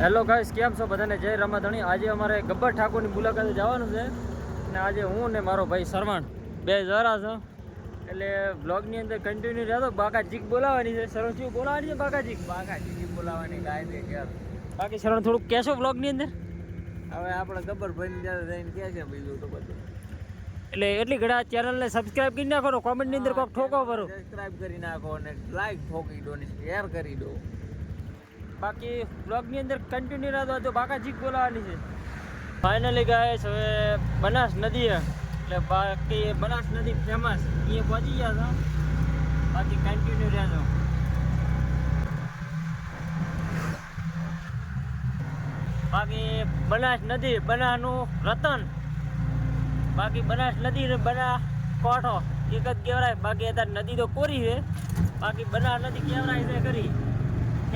Hello guys કેમ છો બધાને? જય રમાધણી. આજે અમારે ગબ્બર ઠાકોરની મુલાકાતે જવાનું છે. અને આજે હું ને મારો ભાઈ સરવણ બે જરા છો. એટલે બ્લોગની અંદર કન્ટિન્યુ રહેતો બાકા જીક બોલાવવાની છે. સરવણ શું બોલાવવાની છે બાકા જીક બાકા ચીજી બોલાવાની ગાય દે ઘેર બાકી સરવણ થોડુંક કહેશો બ્લોગની અંદર? હવે આપણે ગબ્બર ભાઈ ત્યારે કહે કે છે બીજું તો બધું. એટલે એટલી ઘડા ચેનલને સબસ્ક્રાઇબ કરી નાખો કોમેન્ટની અંદર કોઈક ઠોકો ભરો. સબસ્ક્રાઇબ કરી નાખો અને લાઈક ઠોકી દો ને શેર કરી દો. બાકી બ્લોગની અંદર કન્ટિન્યુ રહેતો તો બાકા બોલાવાની છે. ફાઇનલી ગાય હવે બનાસ નદી એટલે બાકી બનાસ નદી ફેમસ એ પહોંચી ગયા છો. બાકી કન્ટિન્યુ રહેજો. બાકી બનાસ નદી બનાસનું રતન. બાકી બનાસ નદી ને બના કોઠો. એક જ કહેવાય. બાકી અત્યારે નદી તો કોરી છે. બાકી બનાસ નદી કહેવાય છે કરી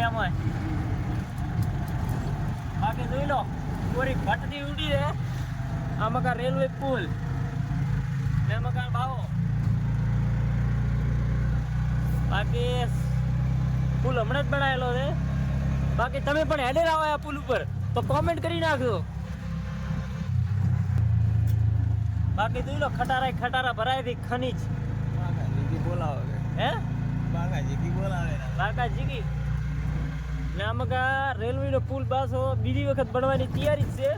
ફેમસ બાકી જોઈ લો પૂરી ઘટતી ઉડી છે આ મકાન રેલવે પુલ. ને મકાન બાવો. બાકી પુલ હમણાં જ બનાવેલો છે. બાકી તમે પણ હેડે આવો આ પુલ ઉપર તો કોમેન્ટ કરી નાખજો. બાકી જોઈ લો ખટારા ખટારા ભરાય હતી ખનીજ. બોલાવે હે? બાકા ચીજી બોલાવે કાકા જીગી ને આમાં કા રેલવેનો પુલ પાછો બીજી વખત બનવાની તૈયારી જ છે.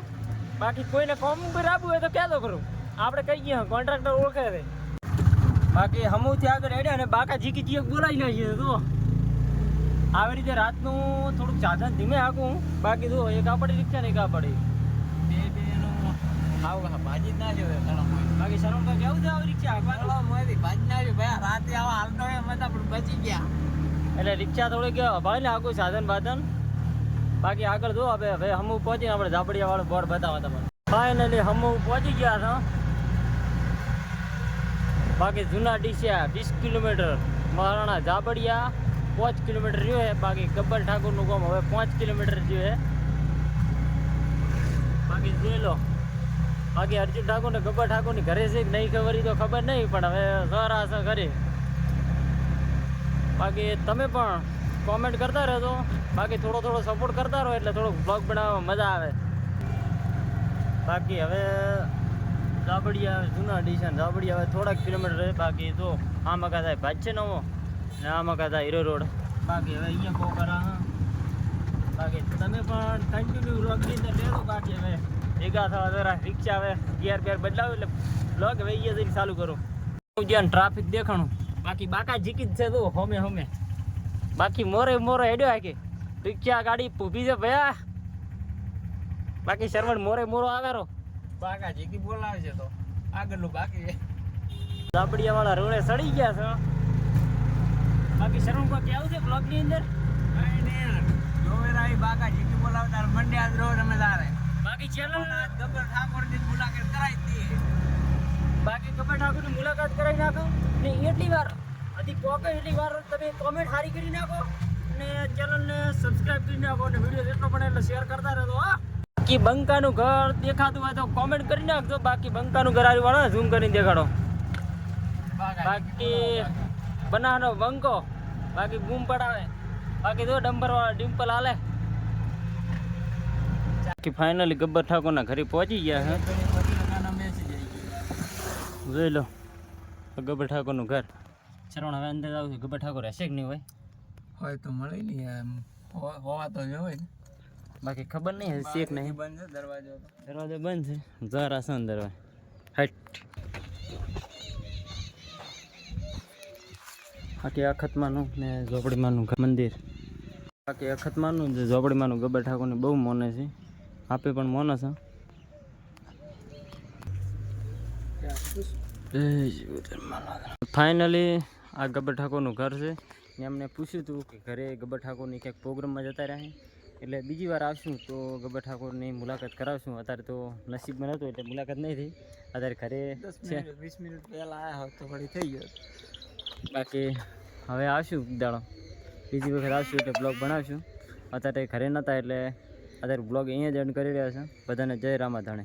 બાકી કોઈને કોમ ઉપર આપવું હોય તો ક્યાં તો કરું આપણે કહી ગયા કોન્ટ્રાક્ટર ઓળખે છે. બાકી હમુથી આગળ હેડ્યા ને બાકા જીકી જીક બોલાવી નાખીએ તો. આવી રીતે રાતનું થોડુંક સાધન ધીમે હાકું. બાકી જો, એક આપડી રિક્ષા ને એક આપડી. બે બેનું આવું ભાજી ના જોવે બાકી શરમ ભાઈ કેવું છે આવી રિક્ષા? ભાજી ના જોવે રાતે આવા હાલતો આપણે બચી ગયા. એટલે રિક્ષા થોડીક ભાઈ ને આખું સાધન બાધન. બાકી આગળ જો હવે હવે હમુ પહોંચીને આપણે ઝાપડિયા વાળો બોર્ડ બતાવો તમને. ફાઇનલી હમુ પહોંચી ગયા છો. બાકી જૂના ડીસિયા વીસ કિલોમીટર મહારાણા ઝાબડિયા પાંચ કિલોમીટર રહ્યું છે. બાકી ગબ્બર ઠાકુરનું ગામ હવે પાંચ કિલોમીટર રહ્યું બાકી જોઈ લો. બાકી અર્જુન ઠાકુર ને ગબ્બર ઠાકુરની ઘરે છે નહીં ખબર તો ખબર નહીં, પણ હવે સર આ ઘરે બાકી તમે પણ કોમેન્ટ કરતા રહેજો. બાકી થોડો થોડો સપોર્ટ કરતા રહો એટલે થોડોક બ્લોગ બનાવવામાં મજા આવે. બાકી હવે ઝાબડિયા જૂના ડીશન ઝાબડિયા હવે થોડાક કિલોમીટર રહે. બાકી તો આમાં કા થાય ભાજ છે નવો ને આમાં કા થાય હીરો રોડ. બાકી હવે અહીંયા બહુ કરા બાકી તમે પણ કન્ટિન્યુ બ્લોગની અંદર રહેજો. બાકી હવે ભેગા થવા જરા રિક્ષા હવે ગિયર બેર બદલાવ એટલે બ્લોગ હવે અહીંયા જઈને ચાલુ કરો. જ્યાં ટ્રાફિક દેખાણું. બાકી બાકા જીકી જ છે તો હોમે હોમે. બાકી મોરે મોરે હેડ્યો કે રિક્ષા ગાડી ઊભી છે ભયા? બાકી શરવણ મોરે મોરો આવેરો બાકા જીકી બોલાવે છે તો. આગળનું બાકી દાબડિયા વાળા રોડે સડી ગયા છે. બાકી શરવણ કો કેવું છે બ્લોગની અંદર? કાંઈ નહીં યાર. જોવે બાકા જીકી બોલાવે તારે મંડ્યા જ રોજ અમે તારે. બાકી ચેનલ ગબ્બર ઠાકોરની ની મુલાકાત કરાવી દઈએ. બાકી ઠાકોર ઠાકોરની મુલાકાત કરાવી નાખો. ને એટલી વાર હજી પોકે એટલી વાર તમે કોમેન્ટ સારી કરી નાખો અને ચેનલને સબસ્ક્રાઇબ કરી નાખો અને વીડિયો જેટલો પણ એટલે શેર કરતા રહેજો, હા. બાકી બંકાનું ઘર દેખાતું હોય તો કોમેન્ટ કરી નાખજો, બાકી બંકાનું ઘર આવી વાળો ઝૂમ કરીને દેખાડો. બાકી બનાવવાનો બંકો, બાકી બૂમ પડાવે. બાકી જો ડમ્બર વાળા ડિમ્પલ હાલે. બાકી ફાઇનલી ગબ્બર ઠાકોરના ઘરે પહોંચી ગયા છે જોઈ લો. આ ગબ્બર ઠાકોરનું ઘર. શરવણ હવે અંદર આવું ગબ્બર ઠાકોર હશે કે નહીં હોય? હોય તો મળી લઈએ એમ. હોવા તો હોય ને. બાકી ખબર નહીં હશે કે નહીં? બંધ છે દરવાજો દરવાજો બંધ છે. જરા છે અંદર હોય હટ. બાકી અખતમાનું ને ઝોપડીમાનું મંદિર. બાકી અખતમાનું જે ઝોપડીમાંનું ગબ્બર ઠાકોરને બહુ મોને છે. આપે પણ મોને છે. ફાઇનલી આ ગબ્બર ઠાકોરનું ઘર છે. ને અમને પૂછ્યું હતું કે ઘરે ગબ્બર ઠાકોરની ક્યાંક પ્રોગ્રામમાં જતા રહ્યા એટલે બીજી વાર આવશું તો ગબ્બર ઠાકોરની મુલાકાત કરાવશું. અત્યારે તો નસીબમાં નહોતું એટલે મુલાકાત નહીં થઈ. અત્યારે ઘરે વીસ મિનિટ પહેલા આવ્યા હોત તો વળી થઈ ગયો બાકી હવે આવશું દાડો બીજી વખત આવશું એટલે બ્લોગ ભણાવશું અત્યારે ઘરે નહોતા એટલે અત્યારે બ્લોગ અહીંયા જ એન્ડ કરી રહ્યા છે. બધાને જય રામાધાણે.